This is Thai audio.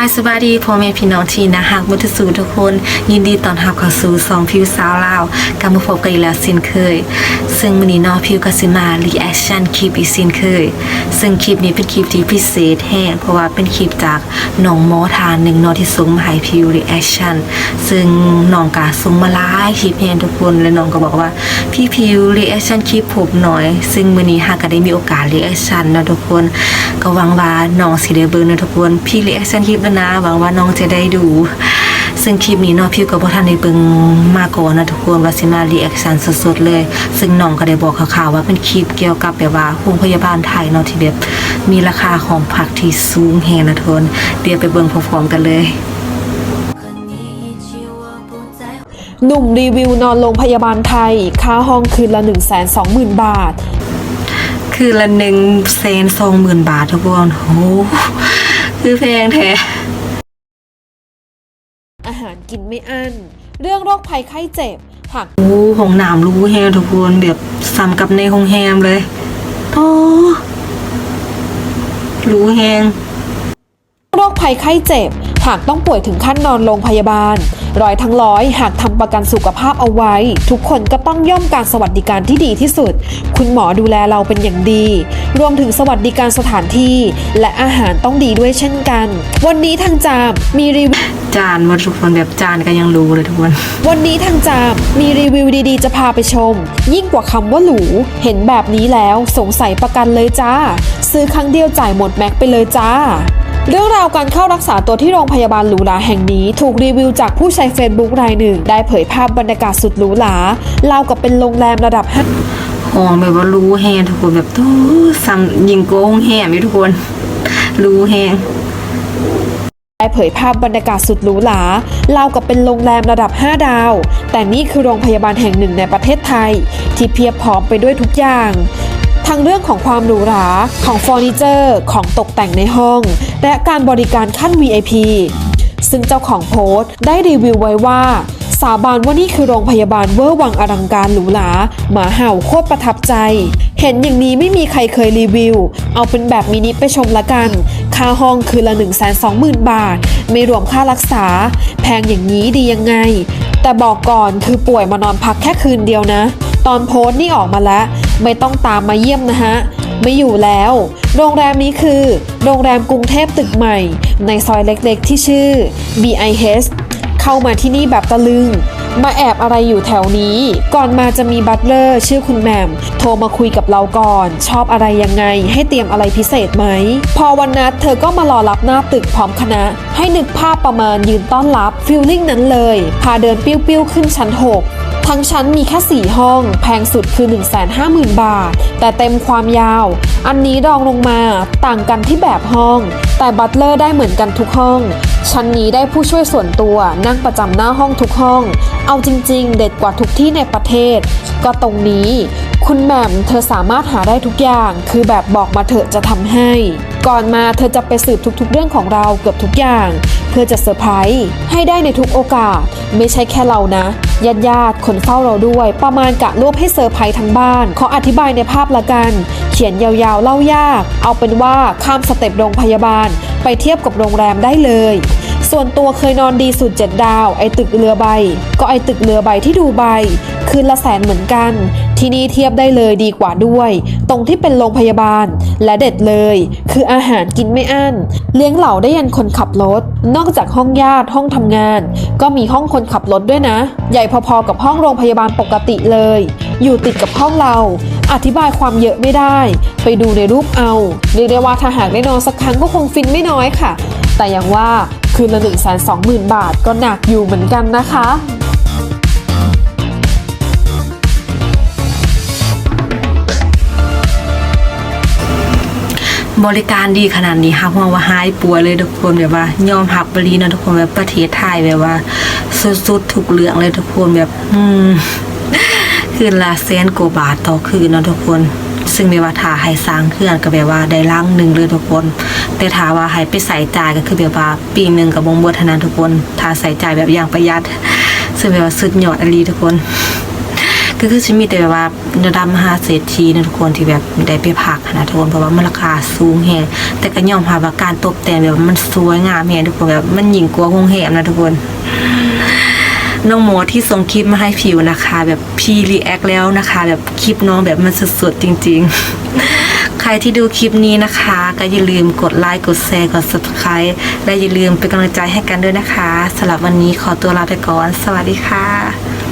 ายสบายดีพ่อแม่พี่น้องที่นะฮักมุทสูทุกคน ยินดีต้อนรับเข้าสู่สองพิวสาวลาวกลับมาพบกันอีกแล้วสินเคย ซึ่งมื้อนี้เนาะพิวก็สิมารีแอคชั่นคลิปอีกสินเคย ซึ่งคลิปนี้เป็นคลิปที่พิเศษแฮงเพราะว่าเป็นคลิปจากน้องหมอทานหนึ่งเนาะที่ส่งมาให้พิวรีแอคชั่นซึ่งน้องก็ส่งมาหลายคลิปแฮงทุกคนและน้องก็บอกว่าพี่พิวรีแอคชั่นคลิปผมหน่อย ซึ่งมื้อนี้ฮักก็ได้มีโอกาสรีแอคชั่นเนาะทุกคนก็หวังว่าน้องสิได้เบิ่งนะทุกคนพี่รีแอคชั่นคลิปันนะหวังว่าน้องจะได้ดู ซึ่งคลิปนี้เนาะพี่กับพ่อท่านได้เบิ่งมาก่อนะทุกคนว่าสิมารีแอคชั่นสดๆเลย ซึ่งน้องก็ได้บอกข่าวว่าเป็นคลิปเกี่ยวกับแบบว่าโรงพยาบาลไทยเนาะที่แบบมีราคาของผักที่สูงแหงนะทุกคนเดี๋ยวไปเบิ่งพร้อมๆกันเลยหนุ่มรีวิวนอนโรงพยาบาลไทย ค่าห้องคืนละ 1 2 0 0 0 0 บาท คืนละ1 2 0 0 0 0 บาททุกคนโอ้ คือแพงแท้ อาหารกินไม่อั้น เรื่องโรคภัยไข้เจ็บหากโอ้ห้องน้ำรู้แฮงทุกคนแบบซ้ำกับในโรงแรมเลยโอ้รู้แฮงโร คภัยไข้เจ็บ หากต้องป่วยถึงขั้นนอนโรงพยาบาล ร้อยทั้งร้อยหากทำประกันสุขภาพเอาไว้ ทุกคนก็ต้องย่อมการสวัสดิการที่ดีที่สุด คุณหมอดูแลเราเป็นอย่างดี รวมถึงสวัสดิการสถานที่ และอาหารต้องดีด้วยเช่นกัน วันนี้ทางจามมีรีวิวจานมาทุกคนแบบจานก็ยังรู้เลยทุกคนวันนี้ทางจามมีรีวิวดีๆ จะพาไปชม ยิ่งกว่าคำว่าหรู เห็นแบบนี้แล้วสงสัยประกันเลยจ้า ซื้อครั้งเดียวจ่ายหมดแม็กไปเลยจ้า เรื่องราวการเข้ารักษาตัวที่โรงพยาบาลหรูหราแห่งนี้ ถูกรีวิวจากผู้ใช้ Facebook รายหนึ่ง ได้เผยภาพบรรยากาศสุดหรูหราเล่าวกับเป็นโรงแรมระดับห้าห้องแบบว่ารู้แฮงทุกคนแบบโอ้ซ้ำยิงโกงแฮมอยู่ทุกคน รู้แฮงได้เผยภาพบรรยากาศสุดหรูหราเล่าวกับเป็นโรงแรมระดับ 5 ดาว แต่นี่คือโรงพยาบาลแห่งหนึ่งในประเทศไทย ที่เพียบพร้อมไปด้วยทุกอย่าง ทั้งเรื่องของความหรูหราของเฟอร์นิเจอร์ของตกแต่งในห้อง และการบริการขั้น VIP ซึ่งเจ้าของโพสต์ได้รีวิวไว้ว่า สาบานว่านี่คือโรงพยาบาลเวอร์วังอลังการหรูหราหมาเห่าโคตรประทับใจ เห็นอย่างนี้ไม่มีใครเคยรีวิว เอาเป็นแบบมินิไปชมละกัน ค่าห้องคือละ 1 2 0 0 0 0 บาท ไม่รวมค่ารักษา แพงอย่างนี้ดียังไง แต่บอกก่อนคือป่วยมานอนพักแค่คืนเดียวนะ ตอนโพสต์นี่ออกมาแล้ว ไม่ต้องตามมาเยี่ยมนะฮะ ไม่อยู่แล้ว โรงแรมนี้คือ โรงแรมกรุงเทพตึกใหม่ ในซอยเล็กๆ ที่ชื่อ BIH เข้ามาที่นี่แบบตะลึง มาแอบอะไรอยู่แถวนี้ ก่อนมาจะมีบัตเลอร์ชื่อคุณแหม่มโทรมาคุยกับเราก่อน ชอบอะไรยังไง ให้เตรียมอะไรพิเศษไหม พอวันนัดเธอก็มารอรับหน้าตึกพร้อมคณะ ให้นึกภาพประมาณยืนต้อนรับฟิลลิ่งนั้นเลย พาเดินปิ้วๆขึ้นชั้น 6 ทั้งชั้นมีแค่ 4 ห้อง แพงสุดคือ 150,000 บาท แต่เต็มความยาว อันนี้รองลงมาต่างกันที่แบบห้อง แต่บัตเลอร์ได้เหมือนกันทุกห้อง ชั้นนี้ได้ผู้ช่วยส่วนตัวนั่งประจำหน้าห้องทุกห้อง เอาจริง ๆ เด็ดกว่าทุกที่ในประเทศ ก็ตรงนี้ คุณแหม่มเธอสามารถหาได้ทุกอย่าง คือแบบบอกมาเถอะจะทำให้ ก่อนมาเธอจะไปสืบทุกๆ เรื่องของเราเกือบทุกอย่าง เพื่อจะเซอร์ไพรส์ให้ได้ในทุกโอกาส ไม่ใช่แค่เรานะญาติญาติๆคนเฝ้าเราด้วย ประมาณกะรวบให้เซอร์ไพรส์ทั้งบ้านขออธิบายในภาพละกัน ขียนยาวๆเล่ายาก เอาเป็นว่าข้ามสเต็ปโรงพยาบาล ไปเทียบกับโรงแรมได้เลย ส่วนตัวเคยนอนดีสุด7ดาว ไอตึกเรือใบ ก็ไอตึกเรือใบที่ดูใบ คืนละแสนเหมือนกัน ที่นี่เทียบได้เลยดีกว่าด้วย ตรงที่เป็นโรงพยาบาล และเด็ดเลย คืออาหารกินไม่อั้น เลี้ยงเหล่าได้ยันคนขับรถ นอกจากห้องญาติห้องทำงาน ก็มีห้องคนขับรถด้วยนะ ใหญ่พอๆกับห้องโรงพยาบาลปกติเลย อยู่ติดกับห้องเรา อธิบายความเยอะไม่ได้ ไปดูในรูปเอา เรียกได้ว่าถ้าหากได้นอนสักครั้งก็คงฟินไม่น้อยค่ะ แต่อย่างว่าคืนละ1 2 0 0 0 0 บาทก็หนักอยู่เหมือนกันนะคะบริการดีขนาดนี้ค่ะเพราะว่าหายป่วยเลยทุกคนแบบว่ายอมหักบรีนะทุกคนแบบประเทศไทยแบบว่า สุดๆทุกเรื่องเลยทุกคนแบบ อืม คืนละแสนกว่าบาทต่อคืนเนาะทุกคน ซึ่งไม่ว่าถ้าให้สร้างเครื่องก็แบบว่าได้ล่างหนึ่งเลยทุกคน แต่ถ้าว่าให้ไปใส่จ่ายก็คือแบบว่าปีหนึ่งกับบงบวเทานั้นทุกคนถ้าใส่จ่ายแบบอย่างประหยัด ซึ่งแบบว่าสุดยอดอลีทุกคนก็คือจะมีแต่แบบว่าระดับมหาเศรษฐีนะทุกคนที่แบบได้ไปพักนะทุกคนเพราะว่ามันราคาสูงแฮงแต่ก็ยอมรับว่าการตกแต่งแบบมันสวยงามแฮงทุกคนแบบมันยิ่งกว่าโรงแรมนะทุกคน น้องโมที่ส่งคลิปมาให้ผิวนะคะ แบบพี่รีแอคแล้วนะคะ แบบคลิปน้องแบบมันสุดๆจริง ๆ ใครที่ดูคลิปนี้นะคะ ก็อย่าลืมกดไลค์กดแชร์กด subscribe และอย่าลืมเป็นกำลังใจให้กันด้วยนะคะสำหรับวันนี้ขอตัวลาไปก่อน สวัสดีค่ะ